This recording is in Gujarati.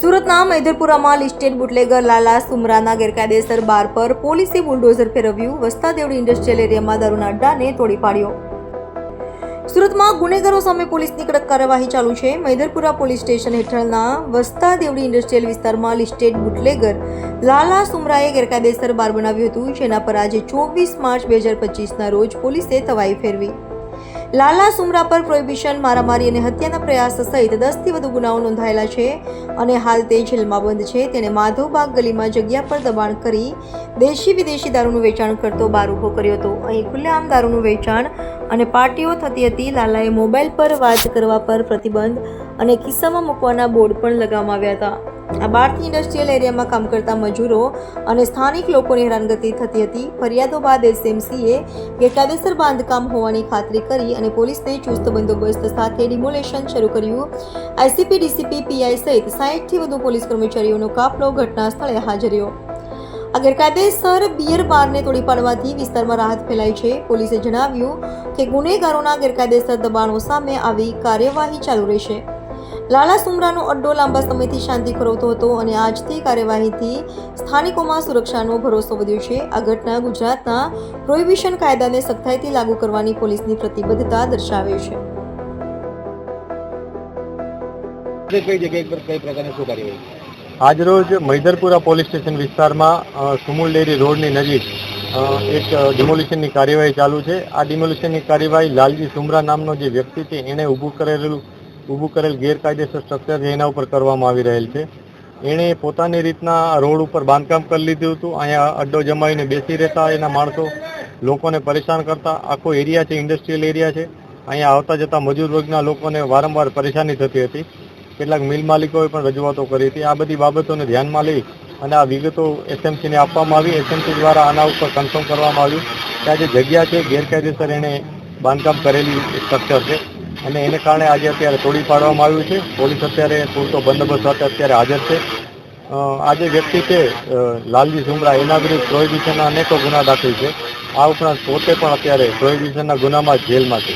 સુરતના મૈદરપુરામાં લિસ્ટેડ બુટલેગર લાલા સુમરાના ગેરકાયદેસર બાર પર પોલીસે બુલડોઝર ફેરવ્યું. વસ્તા દેવડી ઇન્ડસ્ટ્રીયલ એરિયામાં દારૂના અડ્ડાને તોડી પાડ્યો. સુરતમાં ગુનેગારો સામે પોલીસની કડક કાર્યવાહી ચાલુ છે. મૈદરપુરા પોલીસ સ્ટેશન હેઠળના વસ્તા દેવડી ઇન્ડસ્ટ્રીયલ વિસ્તારમાં લિસ્ટેડ બુટલેગર લાલા સુમરાએ ગેરકાયદેસર બાર બનાવ્યું હતું. જેના પર આજે ચોવીસ માર્ચ બે હજાર પચીસના રોજ પોલીસે તવાઈ ફેરવી. લાલા સુમરા પર પ્રોહિબિશન મારામારી અને હત્યાના પ્રયાસ સહિત દસથી વધુ ગુનાઓ નોંધાયેલા છે અને હાલ તે જેલમાં બંધ છે. તેણે માધવબાગ ગલીમાં જગ્યા પર દબાણ કરી દેશી વિદેશી દારૂનું વેચાણ કરતો બાર ઊભો કર્યો હતો. અહીં ખુલ્લેઆમ દારૂનું વેચાણ અને પાર્ટીઓ થતી હતી. લાલાએ મોબાઈલ પર વાત કરવા પર પ્રતિબંધ અને ખિસ્સામાં મૂકવાના બોર્ડ પણ લગાવવામાં આવ્યા હતા. આ બારથી ઇન્ડસ્ટ્રીયલ એરિયામાં કામ કરતા મજૂરો અને સ્થાનિક લોકોની હેરાનગતિ થતી હતી. ફરિયાદો બાદ એસએમસીએ ગેરકાયદેસર બાંધકામ હોવાની ખાતરી કરી અને પોલીસને ચુસ્ત બંદોબસ્ત સાથે ડિમોલેશન શરૂ કર્યું. આઈસીપી, ડીસીપી, પીઆઈ સહિત સાહીઠથી વધુ પોલીસ કર્મચારીઓનો કાફલો ઘટના સ્થળે હાજર રહ્યો. આ ગેરકાયદેસર બિયર બારને તોડી પાડવાથી વિસ્તારમાં રાહત ફેલાઈ છે. પોલીસે જણાવ્યું કે ગુનેગારોના ગેરકાયદેસર દબાણો સામે આવી કાર્યવાહી ચાલુ રહેશે. લાલા સુમરાનો અડ્ડો લાંબા સમયથી શાંતિ ખોરવતો હતો અને આજથી કાર્યવાહીથી સ્થાનિકોમાં સુરક્ષાનો ભરોસો વધ્યો છે. આ ઘટના ગુજરાતના પ્રોહિબિશન કાયદાને સખ્તાઈથી લાગુ કરવાની પોલીસની પ્રતિબદ્ધતા દર્શાવે છે. કઈ જગ્યાએ પર કઈ પ્રકારની શું કાર્યવાહી? આજરોજ મૈદરપુરા પોલીસ સ્ટેશન વિસ્તારમાં સુમુલ ડેરી રોડની નજીક એક ડિમોલિશનની કાર્યવાહી ચાલુ છે. આ ડિમોલિશનની કાર્યવાહી લાલજી સુમરા નામનો જે વ્યક્તિ છે એણે ઊભું કરેલું ઊભું કરેલ ગેરકાયદેસર સ્ટ્રક્ચર છે એના ઉપર કરવામાં આવી રહેલ છે. એણે પોતાની રીતના રોડ ઉપર બાંધકામ કરી લીધું હતું. અહીંયા અડ્ડો જમાવીને બેસી રહેતા એના માણસો લોકોને પરેશાન કરતા. આખો એરિયા છે ઇન્ડસ્ટ્રીયલ એરિયા છે. અહીંયા આવતા જતા મજૂર વર્ગના લોકોને વારંવાર પરેશાની થતી હતી. કેટલાક મિલ માલિકોએ પણ રજૂઆતો કરી હતી. આ બધી બાબતોને ધ્યાનમાં લઈ અને આ વિગતો એસએમસીને આપવામાં આવી. એસએમસી દ્વારા આના ઉપર કન્ફર્મ કરવામાં આવ્યું કે આ જે જગ્યા છે, ગેરકાયદેસર એણે બાંધકામ કરેલી સ્ટ્રક્ચર છે. અને એને કારણે આજે અત્યારે તોડી પાડવામાં આવ્યું છે. પોલીસ અત્યારે પૂરતો બંદોબસ્ત સાથે અત્યારે હાજર છે. આ જે વ્યક્તિ છે લાલજી સુમરા એના વિરુદ્ધ પ્રોહિબિશનના અનેકો ગુના દાખલ છે. આ ઉપરાંત પોતે પણ અત્યારે પ્રોહિબિશનના ગુનામાં જેલમાં છે.